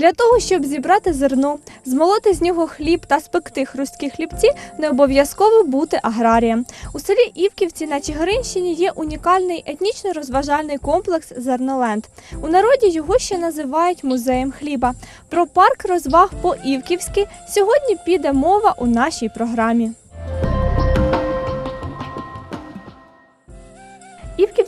Для того, щоб зібрати зерно, змолоти з нього хліб та спекти хрусткі хлібці, не обов'язково бути аграрієм. У селі Івківці на Чигиринщині є унікальний етнічно-розважальний комплекс Зерноленд. У народі його ще називають музеєм хліба. Про парк розваг по Івківськи сьогодні піде мова у нашій програмі.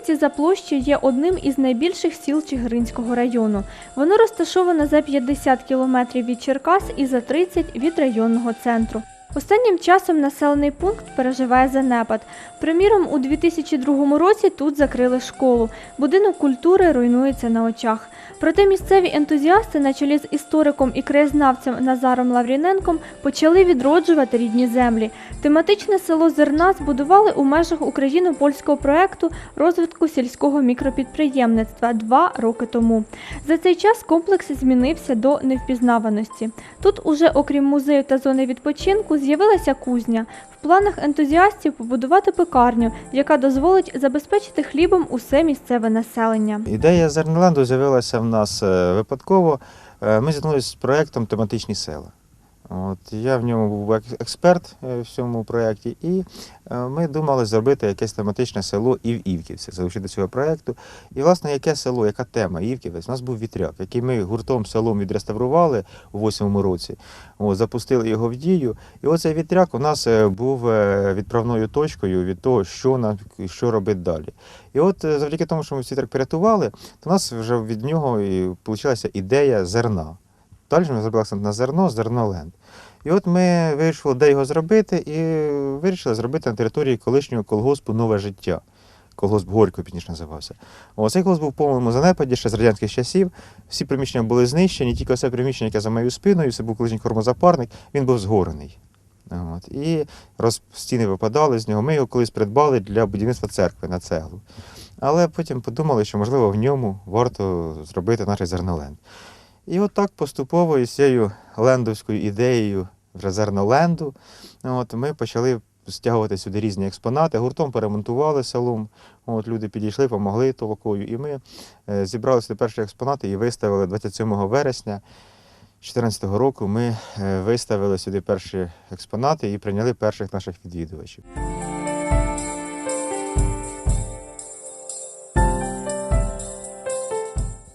Івківці за площею є одним із найбільших сіл Чигиринського району. Воно розташоване за 50 кілометрів від Черкас і за 30 від районного центру. Останнім часом населений пункт переживає занепад. Приміром, у 2002 році тут закрили школу. Будинок культури руйнується на очах. Проте місцеві ентузіасти на чолі з істориком і краєзнавцем Назаром Лавріненком почали відроджувати рідні землі. Тематичне село Зерна збудували у межах україно-польського проекту розвитку сільського мікропідприємництва два роки тому. За цей час комплекс змінився до невпізнаваності. Тут уже, окрім музею та зони відпочинку, з'явилася кузня. В планах ентузіастів побудувати пекарню, яка дозволить забезпечити хлібом усе місцеве населення. Ідея зернеленду з'явилася в нас е, випадково. Е, Ми зіткнулися з проєктом Тематичні села. От, я в ньому був експерт е, в цьому проєкті, і е, ми думали зробити якесь тематичне село і в Івківці, залучити цього проєкту. І, власне, яке село, яка тема Івківець? У нас був вітряк, який ми гуртом селом відреставрували у восьмому році, от, запустили його в дію. І оцей вітряк у нас е, був відправною точкою від того, що нам що робити далі. І от завдяки тому, що ми трек порятували, то у нас вже від нього і вийшла ідея зерна. Далі ми зробили акцент на зерно, зерноленд. І от ми вирішили, де його зробити, і вирішили зробити на території колишнього колгоспу нове життя. Колгосп Горького пізніше називався. О, цей колгосп був в повному занепаді ще з радянських часів. Всі приміщення були знищені, тільки це приміщення, яке за моєю спиною, це був колишній кормозапарник, він був згорений. От. І роз, стіни випадали з нього. Ми його колись придбали для будівництва церкви на цеглу. Але потім подумали, що можливо в ньому варто зробити наш зерноленд. І от так поступово із цією лендовською ідеєю вже зерноленду, от, ми почали стягувати сюди різні експонати, гуртом перемонтували селом. От, люди підійшли, допомогли толокою. І ми е, зібрали сюди перші експонати і виставили 27 вересня 2014 року. Ми е, виставили сюди перші експонати і прийняли перших наших відвідувачів.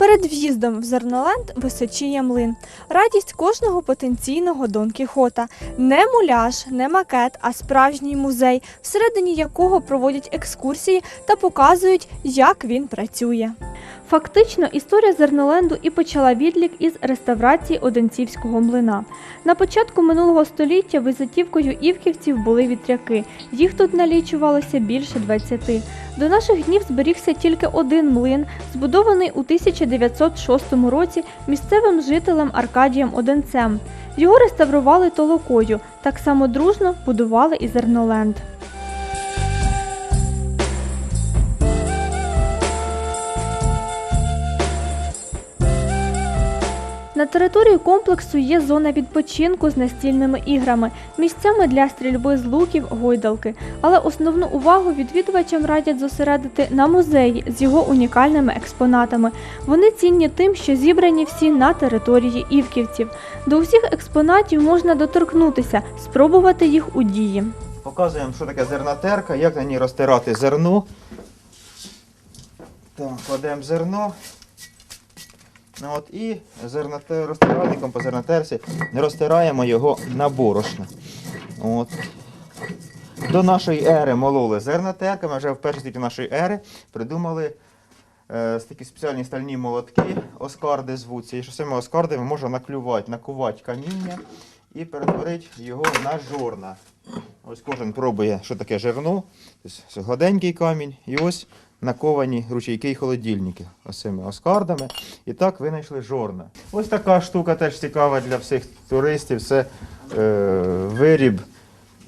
Перед в'їздом в Зерноленд височіє млин. Радість кожного потенційного Дон Кіхота. Не муляж, не макет, а справжній музей, всередині якого проводять екскурсії та показують, як він працює. Фактично, історія Зерноленду і почала відлік із реставрації Одинцівського млина. На початку минулого століття визитівкою івківців були вітряки. Їх тут налічувалося більше 20. До наших днів зберігся тільки один млин, збудований у 1906 році місцевим жителем Аркадієм Одинцем. Його реставрували толокою, так само дружно будували і Зерноленд. На території комплексу є зона відпочинку з настільними іграми, місцями для стрільби з луків, гойдалки. Але основну увагу відвідувачам радять зосередити на музеї з його унікальними експонатами. Вони цінні тим, що зібрані всі на території івківців. До усіх експонатів можна доторкнутися, спробувати їх у дії. Показуємо, що таке зернотерка, як на ній розтирати зерно. Так, кладемо зерно. Ну, от, і зерноте- розтиральником по зернотерці розтираємо його на борошно. От. До нашої ери мололи зернотерками, вже в першій світі нашої ери придумали е, такі спеціальні стальні молотки, оскарди звуться. І що цими оскардами можна наклювати, накувати каміння і перетворити його на жорна. Ось кожен пробує, що таке жерно. Тобто гладенький камінь і ось наковані ручейки і холодильники ось цими оскардами. І так винайшли жорна. Ось така штука теж цікава для всіх туристів. Це е, виріб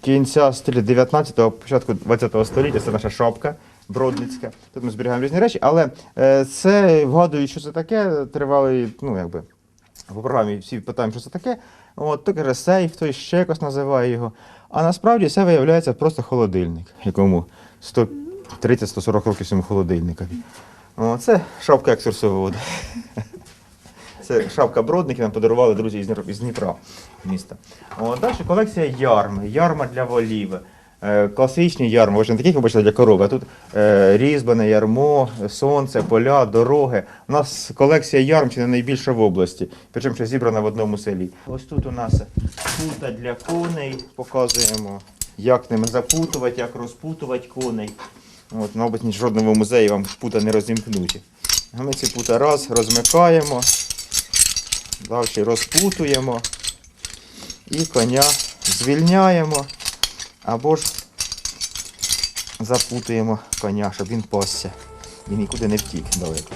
кінця стилю 19-го, початку 20-го століття. Це наша шапка. Бродницька. Тут ми зберігаємо різні речі, але е, це вгадують, що це таке, тривалий, ну якби по програмі всі питаємо, що це таке. От, то каже сейф, той ще якось називає його. А насправді це виявляється просто холодильник, якому 130-140 років цьому холодильникові. О, це шапка екскурсовода. Це шапка бродників нам подарували друзі із Дніпра- міста. О, далі колекція ярми, ярма для волів. Е, Класичні ярми, ви ж не таких ви бачили для корови, а тут е, різьбане ярмо, сонце, поля, дороги. У нас колекція ярм чи не найбільша в області, причому ще зібрана в одному селі. Ось тут у нас пута для коней, показуємо, як ними запутувати, як розпутувати коней. От, мабуть, ні жодному музеї вам пута не розімкнуть. А Ми ці пута раз розмикаємо, далі розпутуємо і коня звільняємо або ж запутуємо коня, щоб він пасся і нікуди не втік далеко.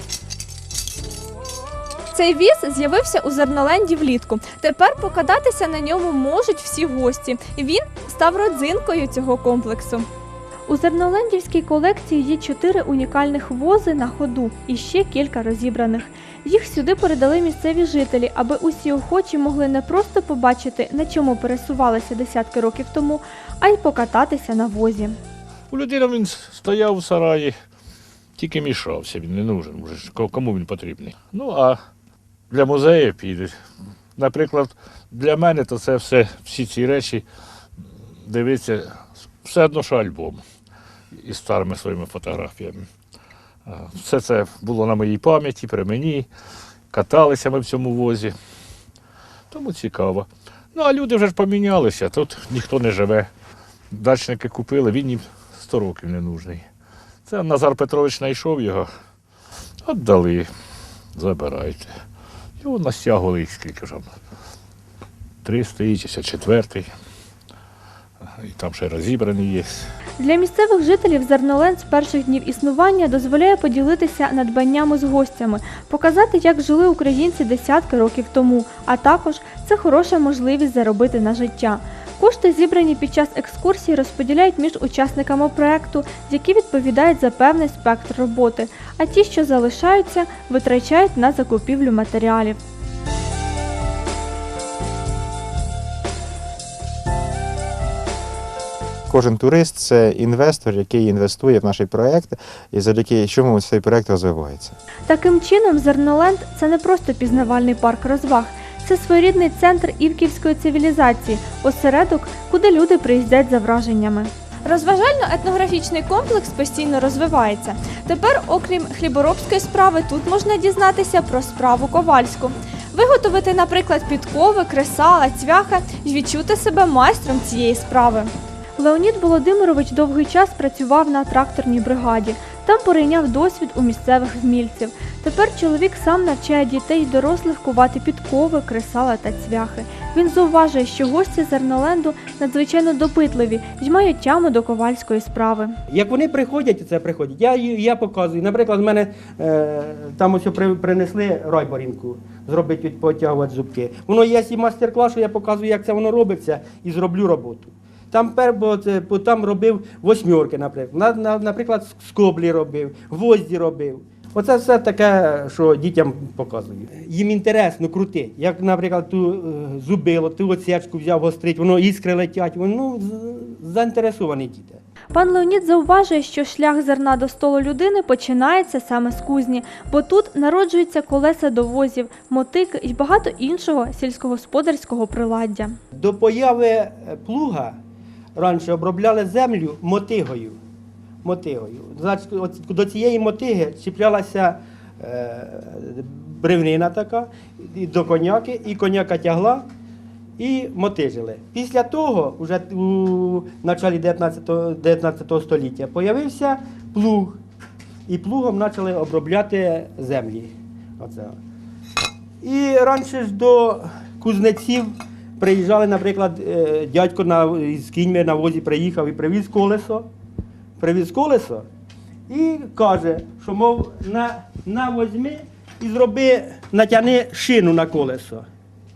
Цей віз з'явився у Зерноленді влітку. Тепер покататися на ньому можуть всі гості. Він став родзинкою цього комплексу. У Зернолендівській колекції є чотири унікальних вози на ходу і ще кілька розібраних. Їх сюди передали місцеві жителі, аби усі охочі могли не просто побачити, на чому пересувалися десятки років тому, а й покататися на возі. У людини він стояв у сараї, тільки мішався, він не нужен. Кому він потрібний. Ну а для музею піде. Наприклад, для мене то це все, всі ці речі дивиться все одно, що альбом із старими своїми фотографіями. Все це було на моїй пам'яті, при мені. Каталися ми в цьому возі. Тому цікаво. Ну, а люди вже ж помінялися, тут ніхто не живе. Дачники купили, він їм 100 років не нужний. Це Назар Петрович знайшов його, віддали, забирайте. Його настягували скільки ж там. 364. І там ще розібраний є. Для місцевих жителів Зерноленд з перших днів існування дозволяє поділитися надбаннями з гостями, показати, як жили українці десятки років тому, а також це хороша можливість заробити на життя. Кошти, зібрані під час екскурсії, розподіляють між учасниками проекту, які відповідають за певний спектр роботи, а ті, що залишаються, витрачають на закупівлю матеріалів. Кожен турист це інвестор, який інвестує в наш проєкт, і завдяки чому цей проєкт розвивається. Таким чином, Зерноленд це не просто пізнавальний парк розваг, це своєрідний центр івківської цивілізації, осередок, куди люди приїздять за враженнями. Розважально-етнографічний комплекс постійно розвивається. Тепер, окрім хліборобської справи, тут можна дізнатися про справу ковальську. Виготовити, наприклад, підкови, кресала, цвяхи і відчути себе майстром цієї справи. Леонід Володимирович довгий час працював на тракторній бригаді. Там перейняв досвід у місцевих вмільців. Тепер чоловік сам навчає дітей і дорослих кувати підкови, кресала та цвяхи. Він зауважує, що гості Зерноленду надзвичайно допитливі й мають тяму до ковальської справи. Як вони приходять, це приходять, я, я показую. Наприклад, в мене е, там ось при, принесли райборінку, зробити потягувати зубки. Воно є і майстер-клас, що я показую, як це воно робиться, і зроблю роботу. Там, пер, бо, це, бо там робив восьмерки, наприклад. На, на, наприклад, скоблі робив, гвозді робив. Оце все таке, що дітям показую. Їм інтересно, крутить. Як, наприклад, ту е, зубило, ту оцячку взяв гострить, воно іскри летять, воно ну, заінтересовані діти. Пан Леонід зауважує, що шлях зерна до столу людини починається саме з кузні, бо тут народжуються колеса до возів, мотики і багато іншого сільськогосподарського приладдя. До появи е, плуга раніше обробляли землю мотигою. мотигою. Значить, до цієї мотиги чіплялася е, бревнина така до коняки, і коняка тягла і мотижили. Після того, вже у началі 19, 19 століття, появився плуг. І плугом почали обробляти землі. Оце. І раніше ж до кузнеців приїжджали, наприклад, е, дядько на, з кіньми на возі приїхав і привіз колесо. Привіз колесо і каже, що мов на, на возьми і зроби, натяни шину на колесо.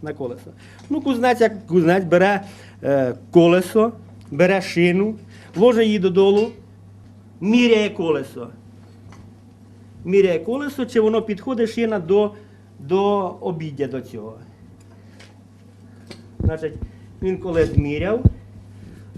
На колесо. Ну, кузнець, як кузнець бере е, колесо, бере шину, ложить її додолу, міряє колесо міряє колесо, чи воно підходить шина до, до обіддя до цього. Значить, він коли зміряв,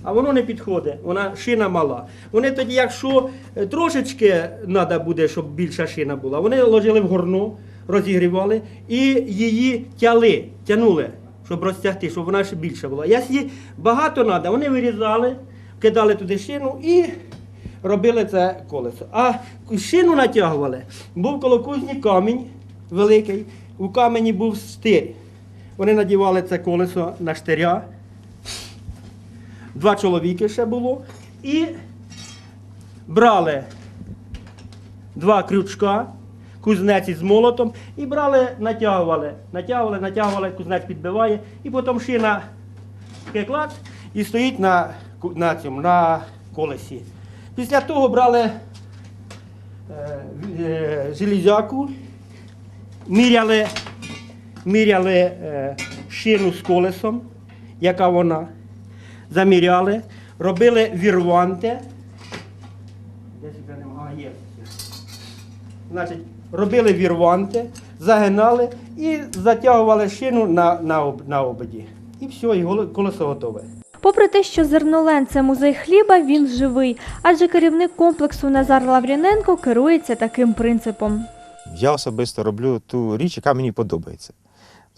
а воно не підходить, вона шина мала. Вони тоді, якщо е, трошечки треба буде, щоб більша шина була, вони ложили в горно, розігрівали і її тяли, тянули, щоб розтягти, щоб вона ще більше була. Якщо багато треба, вони вирізали, кидали туди шину і робили це колесо. А шину натягували. Був коло кузні камінь великий, у камені був штир. Вони надівали це колесо на штиря. Два чоловіки ще було. І брали два крючка, кузнець із молотом, і брали, натягували, натягували, натягували, кузнець підбиває, і потім шина клац і стоїть на, на цьому, на колесі. Після того брали е, е, железяку, міряли, міряли е, шину з колесом, яка вона, заміряли, робили є. Значить, робили вірванти, загинали і затягували шину на, на, на ободі. І все, і колесо готове. Попри те, що Зернолен – це музей хліба, він живий, адже керівник комплексу Назар Лавріненко керується таким принципом. Я особисто роблю ту річ, яка мені подобається.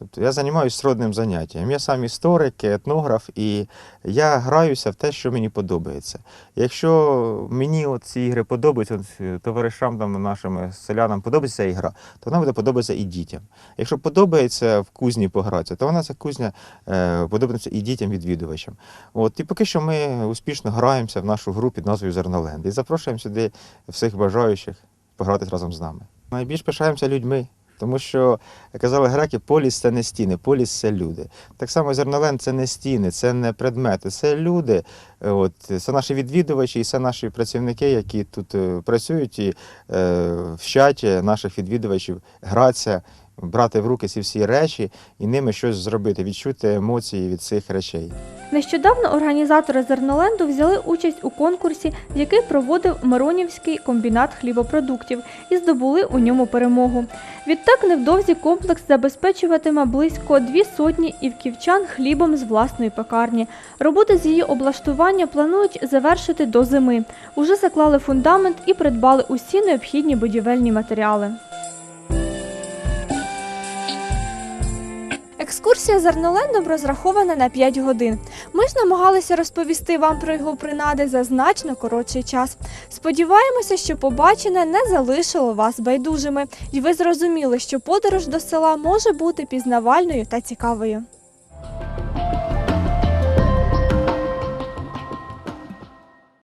Тобто я займаюся сродним заняттям. Я сам історик, етнограф, і я граюся в те, що мені подобається. Якщо мені ці ігри подобаються, е, товаришам там, нашим е, селянам подобається ігра, то вона буде подобатися і дітям. Якщо подобається в кузні погратися, то вона ця кузня е, подобається і дітям-відвідувачам. От, і поки що ми успішно граємося в нашу гру під назвою Зерноленд і запрошуємо сюди всіх бажаючих пограти разом з нами. Найбільш пишаємося людьми, тому що казали греки, поліс це не стіни, поліс це люди. Так само Зерноленд це не стіни, це не предмети, це люди. От, це наші відвідувачі і це наші працівники, які тут е, працюють і е, вчать наших відвідувачів гратися, брати в руки ці всі речі і ними щось зробити, відчути емоції від цих речей. Нещодавно організатори Зерноленду взяли участь у конкурсі, який проводив Миронівський комбінат хлібопродуктів, і здобули у ньому перемогу. Відтак невдовзі комплекс забезпечуватиме близько дві сотні івківчан хлібом з власної пекарні. Роботи з її облаштування планують завершити до зими. Уже заклали фундамент і придбали усі необхідні будівельні матеріали. Екскурсія Зернолендом розрахована на 5 годин. Ми ж намагалися розповісти вам про його принади за значно коротший час. Сподіваємося, що побачене не залишило вас байдужими, і ви зрозуміли, що подорож до села може бути пізнавальною та цікавою.